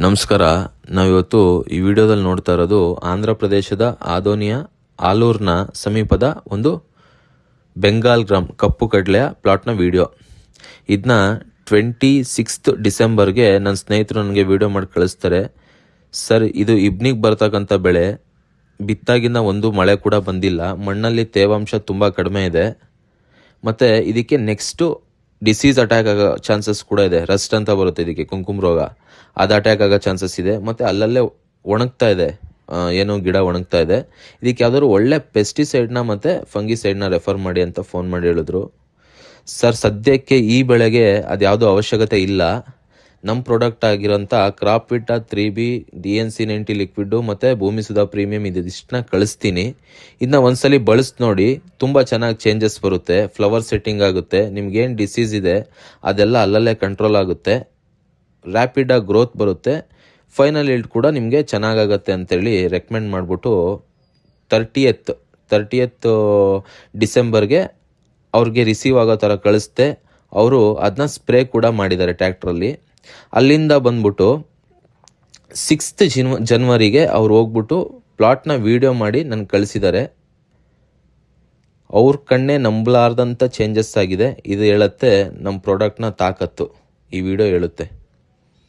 ನಮಸ್ಕಾರ. ನಾವಿವತ್ತು ಈ ವಿಡಿಯೋದಲ್ಲಿ ನೋಡ್ತಾ ಇರೋದು ಆಂಧ್ರ ಪ್ರದೇಶದ ಆದೋನಿಯ ಆಲೂರ್ನ ಸಮೀಪದ ಒಂದು ಬೆಂಗಾಲ್ ಗ್ರಾಮ್ ಕಪ್ಪು ಕಡಲೆಯ ಪ್ಲಾಟ್ನ ವಿಡಿಯೋ. ಇದನ್ನ ಟ್ವೆಂಟಿ ಸಿಕ್ಸ್ತ್ ಡಿಸೆಂಬರ್ಗೆ ನನ್ನ ಸ್ನೇಹಿತರು ನನಗೆ ವಿಡಿಯೋ ಮಾಡಿ ಕಳಿಸ್ತಾರೆ. ಸರ್, ಇದು ಇಬ್ನಿಗೆ ಬರ್ತಕ್ಕಂಥ ಬೆಳೆ. ಬಿತ್ತಾಗಿನ ಒಂದು ಮಳೆ ಕೂಡ ಬಂದಿಲ್ಲ. ಮಣ್ಣಲ್ಲಿ ತೇವಾಂಶ ತುಂಬ ಕಡಿಮೆ ಇದೆ. ಮತ್ತು ಇದಕ್ಕೆ ನೆಕ್ಸ್ಟು ಡಿಸೀಸ್ ಅಟ್ಯಾಕ್ ಆಗೋ ಚಾನ್ಸಸ್ ಕೂಡ ಇದೆ. ರಸ್ಟ್ ಅಂತ ಬರುತ್ತೆ ಇದಕ್ಕೆ, ಕುಂಕುಮ ರೋಗ. ಅದು ಅಟ್ಯಾಕ್ ಆಗೋ ಚಾನ್ಸಸ್ ಇದೆ. ಮತ್ತು ಅಲ್ಲಲ್ಲೇ ಒಣಗ್ತಾ ಇದೆ. ಏನು ಗಿಡ ಒಣಗ್ತಾ ಇದೆ. ಇದಕ್ಕೆ ಯಾವ್ದಾದ್ರು ಒಳ್ಳೆ ಪೆಸ್ಟಿಸೈಡ್ನ ಮತ್ತು ಫಂಗಿಸೈಡ್ನ ರೆಫರ್ ಮಾಡಿ ಅಂತ ಫೋನ್ ಮಾಡಿ ಹೇಳಿದ್ರು. ಸರ್ ಸದ್ಯಕ್ಕೆ ಈ ಬೆಳೆಗೆ ಅದು ಯಾವುದೂ ಅವಶ್ಯಕತೆ ಇಲ್ಲ. ನಮ್ಮ ಪ್ರಾಡಕ್ಟ್ ಆಗಿರೋಂಥ crop ವಿಟ three B D N C ninety liquid ಮತ್ತು ಭೂಮಿ ಸುಧಾ ಪ್ರೀಮಿಯಂ ಇದಿಷ್ಟನ್ನ ಕಳಿಸ್ತೀನಿ. ಇದನ್ನ ಒಂದ್ಸಲಿ ಬಳಸಿ ನೋಡಿ, ತುಂಬ ಚೆನ್ನಾಗಿ ಚೇಂಜಸ್ ಬರುತ್ತೆ ಫ್ಲವರ್ ಸೆಟ್ಟಿಂಗ್ ಆಗುತ್ತೆ, ನಿಮ್ಗೇನು ಡಿಸೀಸ್ ಇದೆ, ಅದೆಲ್ಲ ಅಲ್ಲಲ್ಲೇ ಕಂಟ್ರೋಲ್ ಆಗುತ್ತೆ ರ್ಯಾಪಿಡಾಗಿ ಗ್ರೋತ್ ಬರುತ್ತೆ ಫೈನಲ್ ಇಲ್ಡ್ ಕೂಡ ನಿಮಗೆ ಚೆನ್ನಾಗಾಗತ್ತೆ ಅಂತೇಳಿ ರೆಕಮೆಂಡ್ ಮಾಡಿಬಿಟ್ಟು ತರ್ಟಿಯತ್ ತರ್ಟಿಯತ್ ಡಿಸೆಂಬರ್ಗೆ ಅವ್ರಿಗೆ ರಿಸೀವ್ ಆಗೋ ಥರ ಕಳಿಸ್ತೆ ಅವರು ಅದನ್ನ ಸ್ಪ್ರೇ ಕೂಡ ಮಾಡಿದ್ದಾರೆ ಟ್ಯಾಕ್ಟ್ರಲ್ಲಿ ಅಲ್ಲಿಂದ ಬಂದ್ಬಿಟ್ಟು ಸಿಕ್ಸ್ತ್ ಜನ್ವ ಜನ್ವರಿಗೆ ಅವ್ರು ಹೋಗ್ಬಿಟ್ಟು ಪ್ಲಾಟ್ನ ವೀಡಿಯೋ ಮಾಡಿ ನನಗೆ ಕಳಿಸಿದ್ದಾರೆ ಅವ್ರ ಕಣ್ಣೇ ನಂಬಲಾರ್ದಂಥ ಚೇಂಜಸ್ ಆಗಿದೆ. ಇದು ಹೇಳುತ್ತೆ ನಮ್ಮ ಪ್ರಾಡಕ್ಟ್ನ ತಾಕತ್ತು. ಈ ವಿಡಿಯೋ ಹೇಳುತ್ತೆ.